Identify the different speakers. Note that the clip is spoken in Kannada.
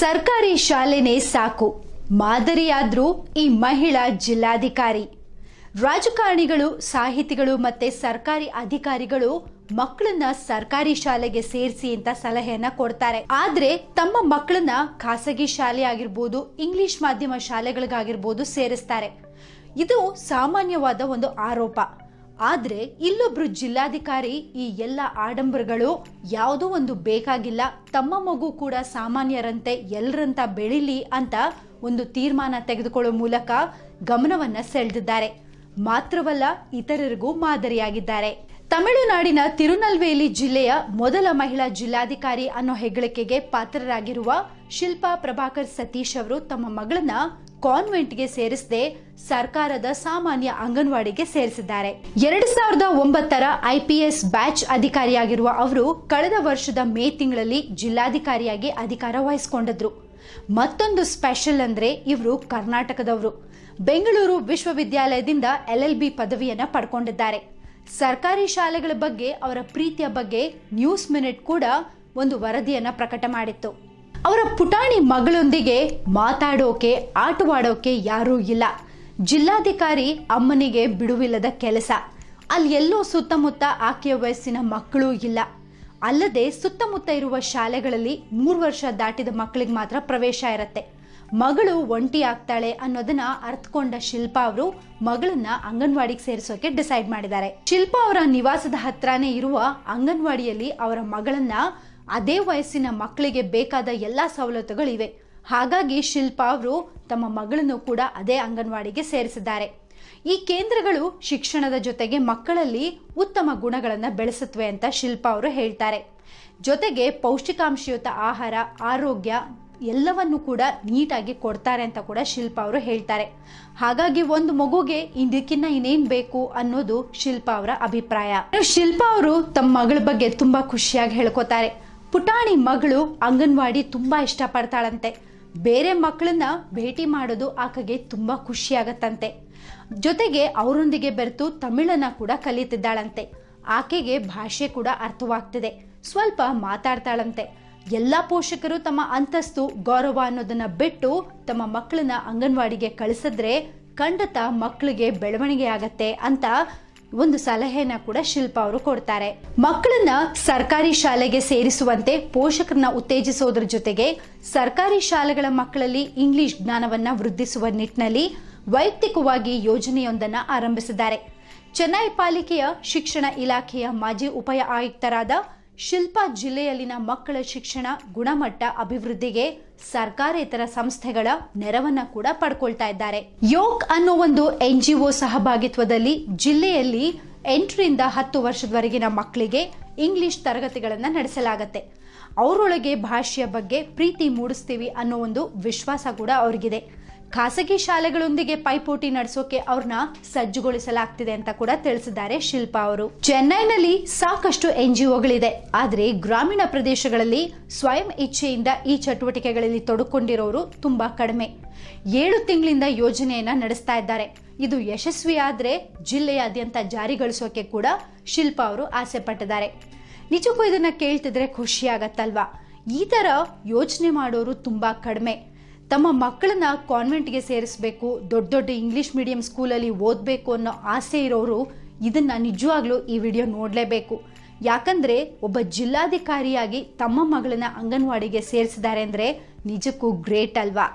Speaker 1: ಸರ್ಕಾರಿ ಶಾಲೆನೇ ಸಾಕು. ಮಾದರಿಯಾದ್ರೂ ಈ ಮಹಿಳಾ ಜಿಲ್ಲಾಧಿಕಾರಿ. ರಾಜಕಾರಣಿಗಳು, ಸಾಹಿತಿಗಳು ಮತ್ತೆ ಸರ್ಕಾರಿ ಅಧಿಕಾರಿಗಳು ಮಕ್ಕಳನ್ನ ಸರ್ಕಾರಿ ಶಾಲೆಗೆ ಸೇರಿಸಿ ಅಂತ ಸಲಹೆಯನ್ನ ಕೊಡ್ತಾರೆ. ಆದ್ರೆ ತಮ್ಮ ಮಕ್ಕಳನ್ನ ಖಾಸಗಿ ಶಾಲೆ ಆಗಿರ್ಬೋದು, ಇಂಗ್ಲಿಷ್ ಮಾಧ್ಯಮ ಶಾಲೆಗಳಿಗಾಗಿರ್ಬೋದು ಸೇರಿಸ್ತಾರೆ. ಇದು ಸಾಮಾನ್ಯವಾದ ಒಂದು ಆರೋಪ. ಆದ್ರೆ ಇಲ್ಲೊಬ್ರು ಜಿಲ್ಲಾಧಿಕಾರಿ ಈ ಎಲ್ಲ ಆಡಂಬರಗಳು ಯಾವುದೋ ಒಂದು ಬೇಕಾಗಿಲ್ಲ, ತಮ್ಮ ಮಗು ಕೂಡ ಸಾಮಾನ್ಯರಂತೆ ಎಲ್ಲರಂತ ಬೆಳಿಲಿ ಅಂತ ಒಂದು ತೀರ್ಮಾನ ತೆಗೆದುಕೊಳ್ಳುವ ಮೂಲಕ ಗಮನವನ್ನ ಸೆಳೆದಿದ್ದಾರೆ. ಮಾತ್ರವಲ್ಲ ಇತರರಿಗೂ ಮಾದರಿಯಾಗಿದ್ದಾರೆ. ತಮಿಳುನಾಡಿನ ತಿರುನಲ್ವೇಲಿ ಜಿಲ್ಲೆಯ ಮೊದಲ ಮಹಿಳಾ ಜಿಲ್ಲಾಧಿಕಾರಿ ಅನ್ನೋ ಹೆಗ್ಗಳಿಕೆಗೆ ಪಾತ್ರರಾಗಿರುವ ಶಿಲ್ಪಾ ಪ್ರಭಾಕರ್ ಸತೀಶ್ ಅವರು ತಮ್ಮ ಮಗಳನ್ನ ಕಾನ್ವೆಂಟ್ಗೆ ಸೇರಿಸದೆ ಸರ್ಕಾರದ ಸಾಮಾನ್ಯ ಅಂಗನವಾಡಿಗೆ ಸೇರಿಸಿದ್ದಾರೆ. ಎರಡ್ ಸಾವಿರದ ಒಂಬತ್ತರ ಐಪಿಎಸ್ ಬ್ಯಾಚ್ ಅಧಿಕಾರಿಯಾಗಿರುವ ಅವರು ಕಳೆದ ವರ್ಷದ ಮೇ ತಿಂಗಳಲ್ಲಿ ಜಿಲ್ಲಾಧಿಕಾರಿಯಾಗಿ ಅಧಿಕಾರ ವಹಿಸಿಕೊಂಡಿದ್ರು. ಮತ್ತೊಂದು ಸ್ಪೆಷಲ್ ಅಂದ್ರೆ ಇವರು ಕರ್ನಾಟಕದವರು. ಬೆಂಗಳೂರು ವಿಶ್ವವಿದ್ಯಾಲಯದಿಂದ ಎಲ್ ಎಲ್ ಬಿ ಪದವಿಯನ್ನ ಪಡ್ಕೊಂಡಿದ್ದಾರೆ. ಸರ್ಕಾರಿ ಶಾಲೆಗಳ ಬಗ್ಗೆ ಅವರ ಪ್ರೀತಿಯ ಬಗ್ಗೆ ನ್ಯೂಸ್ ಮಿನಿಟ್ ಕೂಡ ಒಂದು ವರದಿಯನ್ನ ಪ್ರಕಟ ಮಾಡಿತ್ತು. ಅವರ ಪುಟಾಣಿ ಮಗಳೊಂದಿಗೆ ಮಾತಾಡೋಕೆ, ಆಟವಾಡೋಕೆ ಯಾರೂ ಇಲ್ಲ. ಜಿಲ್ಲಾಧಿಕಾರಿ ಅಮ್ಮನಿಗೆ ಬಿಡುವಿಲ್ಲದ ಕೆಲಸ. ಅಲ್ಲಿ ಎಲ್ಲೋ ಸುತ್ತಮುತ್ತ ಆಕೆಯ ವಯಸ್ಸಿನ ಮಕ್ಕಳೂ ಇಲ್ಲ. ಅಲ್ಲದೆ ಸುತ್ತಮುತ್ತ ಇರುವ ಶಾಲೆಗಳಲ್ಲಿ ಮೂರು ವರ್ಷ ದಾಟಿದ ಮಕ್ಕಳಿಗೆ ಮಾತ್ರ ಪ್ರವೇಶ ಇರುತ್ತೆ. ಮಗಳು ಒಂಟಿ ಆಗ್ತಾಳೆ ಅನ್ನೋದನ್ನ ಅರ್ಥಕೊಂಡ ಶಿಲ್ಪಾ ಅವರು ಮಗಳನ್ನ ಅಂಗನವಾಡಿಗೆ ಸೇರಿಸೋಕೆ ಡಿಸೈಡ್ ಮಾಡಿದ್ದಾರೆ. ಶಿಲ್ಪಾ ಅವರ ನಿವಾಸದ ಹತ್ರನೇ ಇರುವ ಅಂಗನವಾಡಿಯಲ್ಲಿ ಅವರ ಮಗಳನ್ನ ಅದೇ ವಯಸ್ಸಿನ ಮಕ್ಕಳಿಗೆ ಬೇಕಾದ ಎಲ್ಲಾ ಸವಲತ್ತುಗಳಿವೆ. ಹಾಗಾಗಿ ಶಿಲ್ಪಾ ಅವರು ತಮ್ಮ ಮಗಳನ್ನು ಕೂಡ ಅದೇ ಅಂಗನವಾಡಿಗೆ ಸೇರಿಸಿದ್ದಾರೆ. ಈ ಕೇಂದ್ರಗಳು ಶಿಕ್ಷಣದ ಜೊತೆಗೆ ಮಕ್ಕಳಲ್ಲಿ ಉತ್ತಮ ಗುಣಗಳನ್ನು ಬೆಳೆಸುತ್ತವೆ ಅಂತ ಶಿಲ್ಪಾ ಅವರು ಹೇಳ್ತಾರೆ. ಜೊತೆಗೆ ಪೌಷ್ಟಿಕಾಂಶಯುತ ಆಹಾರ, ಆರೋಗ್ಯ ಎಲ್ಲವನ್ನು ಕೂಡ ನೀಟಾಗಿ ಕೊಡ್ತಾರೆ ಅಂತ ಕೂಡ ಶಿಲ್ಪಾ ಅವರು ಹೇಳ್ತಾರೆ. ಹಾಗಾಗಿ ಒಂದು ಮಗುಗೆ ಇದಕ್ಕಿನ್ನ ಇನ್ನೇನ್ ಬೇಕು ಅನ್ನೋದು ಶಿಲ್ಪಾ ಅವರ ಅಭಿಪ್ರಾಯ. ಶಿಲ್ಪಾ ಅವರು ತಮ್ಮ ಮಗಳ ಬಗ್ಗೆ ತುಂಬಾ ಖುಷಿಯಾಗಿ ಹೇಳ್ಕೊತಾರೆ. ಪುಟಾಣಿ ಮಗಳು ಅಂಗನವಾಡಿ ತುಂಬಾ ಇಷ್ಟಪಡ್ತಾಳಂತೆ. ಬೇರೆ ಮಕ್ಕಳನ್ನ ಭೇಟಿ ಮಾಡೋದು ಆಕೆಗೆ ತುಂಬಾ ಖುಷಿಯಾಗತ್ತಂತೆ. ಜೊತೆಗೆ ಅವರೊಂದಿಗೆ ಬೆರೆತು ತಮಿಳನ್ನ ಕೂಡ ಕಲಿತಿದ್ದಾಳಂತೆ. ಆಕೆಗೆ ಭಾಷೆ ಕೂಡ ಅರ್ಥವಾಗ್ತಿದೆ. ಸ್ವಲ್ಪ ಮಾತಾಡ್ತಾಳಂತೆ. ಎಲ್ಲ ಪೋಷಕರು ತಮ್ಮ ಅಂತಸ್ತು, ಗೌರವ ಅನ್ನೋದನ್ನ ಬಿಟ್ಟು ತಮ್ಮ ಮಕ್ಕಳನ್ನ ಅಂಗನವಾಡಿಗೆ ಕಳಿಸಿದ್ರೆ ಖಂಡಿತ ಮಕ್ಕಳಿಗೆ ಬೆಳವಣಿಗೆ ಆಗತ್ತೆ ಅಂತ ಒಂದು ಸಲಹೆಯನ್ನ ಕೂಡ ಶಿಲ್ಪ ಅವರು ಕೊಡ್ತಾರೆ. ಮಕ್ಕಳನ್ನ ಸರ್ಕಾರಿ ಶಾಲೆಗೆ ಸೇರಿಸುವಂತೆ ಪೋಷಕರನ್ನ ಉತ್ತೇಜಿಸೋದ್ರ ಜೊತೆಗೆ ಸರ್ಕಾರಿ ಶಾಲೆಗಳ ಮಕ್ಕಳಲ್ಲಿ ಇಂಗ್ಲಿಷ್ ಜ್ಞಾನವನ್ನ ವೃದ್ಧಿಸುವ ನಿಟ್ಟಿನಲ್ಲಿ ವೈಯಕ್ತಿಕವಾಗಿ ಯೋಜನೆಯೊಂದನ್ನ ಆರಂಭಿಸಿದ್ದಾರೆ. ಚೆನ್ನೈ ಪಾಲಿಕೆಯ ಶಿಕ್ಷಣ ಇಲಾಖೆಯ ಮಾಜಿ ಉಪ ಆಯುಕ್ತರಾದ ಶಿಲ್ಪಾ ಜಿಲ್ಲೆಯಲ್ಲಿನ ಮಕ್ಕಳ ಶಿಕ್ಷಣ ಗುಣಮಟ್ಟ ಅಭಿವೃದ್ಧಿಗೆ ಸರ್ಕಾರೇತರ ಸಂಸ್ಥೆಗಳ ನೆರವನ್ನ ಕೂಡ ಪಡ್ಕೊಳ್ತಾ ಇದ್ದಾರೆ. ಯೋಕ್ ಅನ್ನೋ ಒಂದು ಎನ್ ಜಿ ಸಹಭಾಗಿತ್ವದಲ್ಲಿ ಜಿಲ್ಲೆಯಲ್ಲಿ ಎಂಟರಿಂದ ಹತ್ತು ವರ್ಷದವರೆಗಿನ ಮಕ್ಕಳಿಗೆ ಇಂಗ್ಲಿಷ್ ತರಗತಿಗಳನ್ನು ನಡೆಸಲಾಗತ್ತೆ. ಅವರೊಳಗೆ ಭಾಷೆಯ ಬಗ್ಗೆ ಪ್ರೀತಿ ಮೂಡಿಸ್ತೀವಿ ಅನ್ನೋ ಒಂದು ವಿಶ್ವಾಸ ಕೂಡ ಅವ್ರಿಗಿದೆ. ಖಾಸಗಿ ಶಾಲೆಗಳೊಂದಿಗೆ ಪೈಪೋಟಿ ನಡೆಸೋಕೆ ಅವ್ರನ್ನ ಸಜ್ಜುಗೊಳಿಸಲಾಗ್ತಿದೆ ಅಂತ ಕೂಡ ತಿಳಿಸಿದ್ದಾರೆ ಶಿಲ್ಪಾ ಅವರು. ಚೆನ್ನೈನಲ್ಲಿ ಸಾಕಷ್ಟು ಎನ್ ಜಿ ಒಗಳಿದೆ ಆದರೆ ಗ್ರಾಮೀಣ ಪ್ರದೇಶಗಳಲ್ಲಿ ಸ್ವಯಂ ಇಚ್ಛೆಯಿಂದ ಈ ಚಟುವಟಿಕೆಗಳಲ್ಲಿ ತೊಡಕೊಂಡಿರೋರು ತುಂಬಾ ಕಡಿಮೆ. ಏಳು ತಿಂಗಳಿಂದ ಯೋಜನೆಯನ್ನ ನಡೆಸ್ತಾ ಇದ್ದಾರೆ. ಇದು ಯಶಸ್ವಿಯಾದ್ರೆ ಜಿಲ್ಲೆಯಾದ್ಯಂತ ಜಾರಿಗೊಳಿಸೋಕೆ ಕೂಡ ಶಿಲ್ಪಾ ಅವರು ಆಸೆ ಪಟ್ಟಿದ್ದಾರೆ. ನಿಜಕ್ಕೂ ಇದನ್ನ ಕೇಳ್ತಿದ್ರೆ ಖುಷಿ ಆಗತ್ತಲ್ವಾ? ಈ ತರ ಯೋಚನೆ ಮಾಡೋರು ತುಂಬಾ ಕಡಿಮೆ. ತಮ್ಮ ಮಕ್ಕಳನ್ನ ಕಾನ್ವೆಂಟ್ಗೆ ಸೇರಿಸಬೇಕು, ದೊಡ್ಡ ದೊಡ್ಡ ಇಂಗ್ಲಿಷ್ ಮೀಡಿಯಂ ಸ್ಕೂಲಲ್ಲಿ ಓದಬೇಕು ಅನ್ನೋ ಆಸೆ ಇರೋರು ಇದನ್ನ ನಿಜವಾಗ್ಲೂ ಈ ವಿಡಿಯೋ ನೋಡಲೇಬೇಕು. ಯಾಕಂದ್ರೆ ಒಬ್ಬ ಜಿಲ್ಲಾಧಿಕಾರಿಯಾಗಿ ತಮ್ಮ ಮಗಳನ್ನ ಅಂಗನವಾಡಿಗೆ ಸೇರಿಸಿದ್ದಾರೆ ಅಂದ್ರೆ ನಿಜಕ್ಕೂ ಗ್ರೇಟ್ ಅಲ್ವಾ?